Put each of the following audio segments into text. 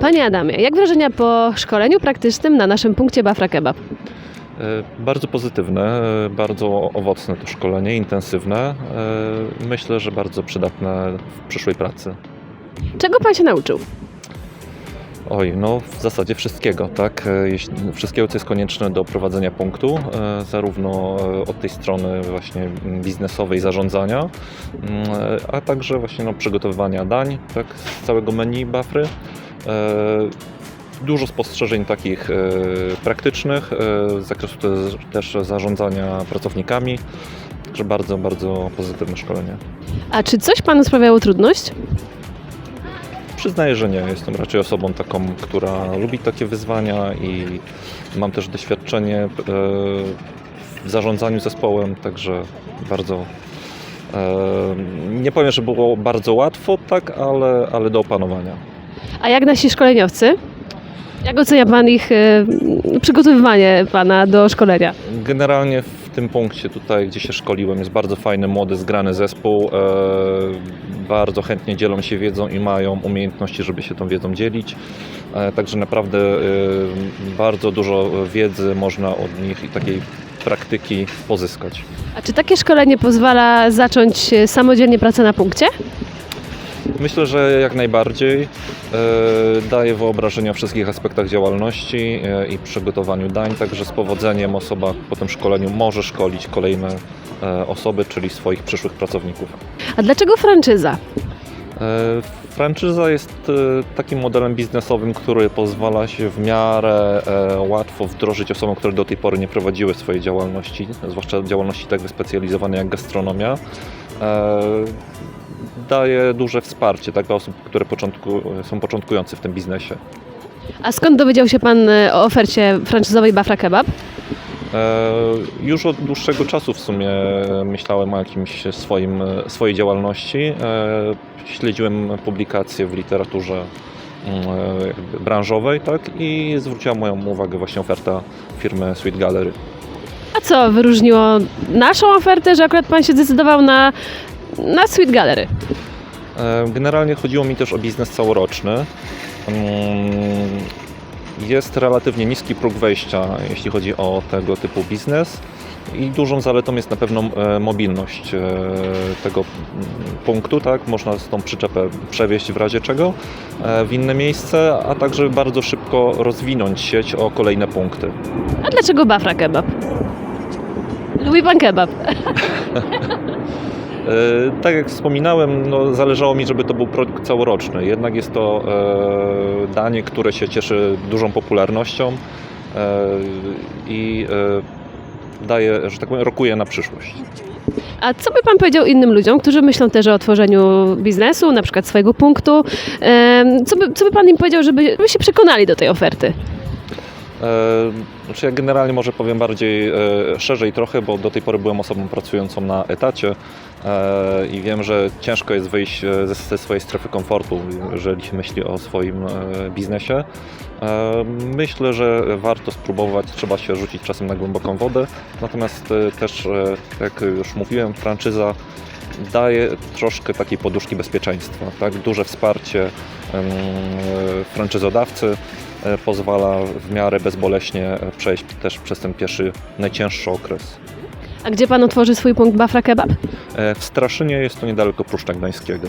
Panie Adamie, jak wrażenia po szkoleniu praktycznym na naszym punkcie Bafra Kebab? E, Bardzo pozytywne, e, bardzo owocne to szkolenie, intensywne. E, Myślę, że bardzo przydatne w przyszłej pracy. Czego Pan się nauczył? Oj, no w zasadzie wszystkiego, tak? Wszystkiego, co jest konieczne do prowadzenia punktu, zarówno od tej strony właśnie biznesowej zarządzania, mm, a także właśnie no, przygotowywania dań, tak? Z całego menu Bafry. E, Dużo spostrzeżeń takich e, praktycznych, e, z zakresu też, zarządzania pracownikami. Także bardzo, bardzo pozytywne szkolenie. A czy coś Panu sprawiało trudność? Przyznaję, że nie. Jestem raczej osobą taką, która lubi takie wyzwania i mam też doświadczenie w zarządzaniu zespołem, także bardzo. Nie powiem, że było bardzo łatwo, tak, ale, ale do opanowania. A jak nasi szkoleniowcy? Jak ocenia Pan ich e, przygotowywanie Pana do szkolenia? Generalnie w tym punkcie tutaj, gdzie się szkoliłem, jest bardzo fajny, młody, zgrany zespół. E, bardzo chętnie dzielą się wiedzą i mają umiejętności, żeby się tą wiedzą dzielić. E, także naprawdę e, bardzo dużo wiedzy można od nich i takiej praktyki pozyskać. A czy takie szkolenie pozwala zacząć e, samodzielnie pracę na punkcie? Myślę, że jak najbardziej e, daje wyobrażenie o wszystkich aspektach działalności e, i przygotowaniu dań, także z powodzeniem osoba po tym szkoleniu może szkolić kolejne e, osoby, czyli swoich przyszłych pracowników. A dlaczego franczyza? Franczyza jest takim modelem biznesowym, który pozwala się w miarę łatwo wdrożyć osobom, które do tej pory nie prowadziły swojej działalności, zwłaszcza działalności tak wyspecjalizowanej jak gastronomia. Daje duże wsparcie tak, dla osób, które początku, są początkujący w tym biznesie. A skąd dowiedział się Pan e, o ofercie franczyzowej Bafra Kebab? E, Już od dłuższego czasu w sumie myślałem o jakimś swoim, swojej działalności. E, Śledziłem publikacje w literaturze mm, branżowej tak, i zwróciła moją uwagę właśnie oferta firmy Sweet Gallery. A co wyróżniło naszą ofertę, że akurat Pan się zdecydował na, na Sweet Gallery? Generalnie chodziło mi też o biznes całoroczny. Jest relatywnie niski próg wejścia, jeśli chodzi o tego typu biznes. I dużą zaletą jest na pewno e, mobilność e, tego mm, punktu, tak? Można z tą przyczepę przewieźć w razie czego e, w inne miejsce, a także bardzo szybko rozwinąć sieć o kolejne punkty. A dlaczego Bafra Kebab? Lubi Pan kebab? E, Tak jak wspominałem, no, zależało mi, żeby to był produkt całoroczny. Jednak jest to e, danie, które się cieszy dużą popularnością e, i daje, że tak powiem, rokuje na przyszłość. A co by Pan powiedział innym ludziom, którzy myślą też o otworzeniu biznesu, na przykład swojego punktu? Co by, co by Pan im powiedział, żeby, żeby się przekonali do tej oferty? E, Znaczy ja generalnie może powiem bardziej e, szerzej trochę, bo do tej pory byłem osobą pracującą na etacie e, i wiem, że ciężko jest wyjść ze, swojej strefy komfortu, jeżeli się myśli o swoim biznesie. Myślę, że warto spróbować, trzeba się rzucić czasem na głęboką wodę, natomiast też, jak już mówiłem, franczyza daje troszkę takiej poduszki bezpieczeństwa, tak? Duże wsparcie franczyzodawcy pozwala w miarę bezboleśnie e, przejść też przez ten pierwszy, najcięższy okres. A gdzie Pan otworzy swój punkt Bafra Kebab? E, W Straszynie jest to niedaleko Pruszcza Gdańskiego.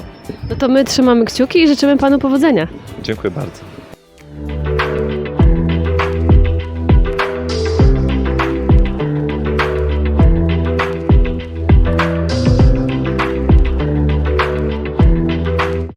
No to my trzymamy kciuki i życzymy Panu powodzenia. Dziękuję bardzo.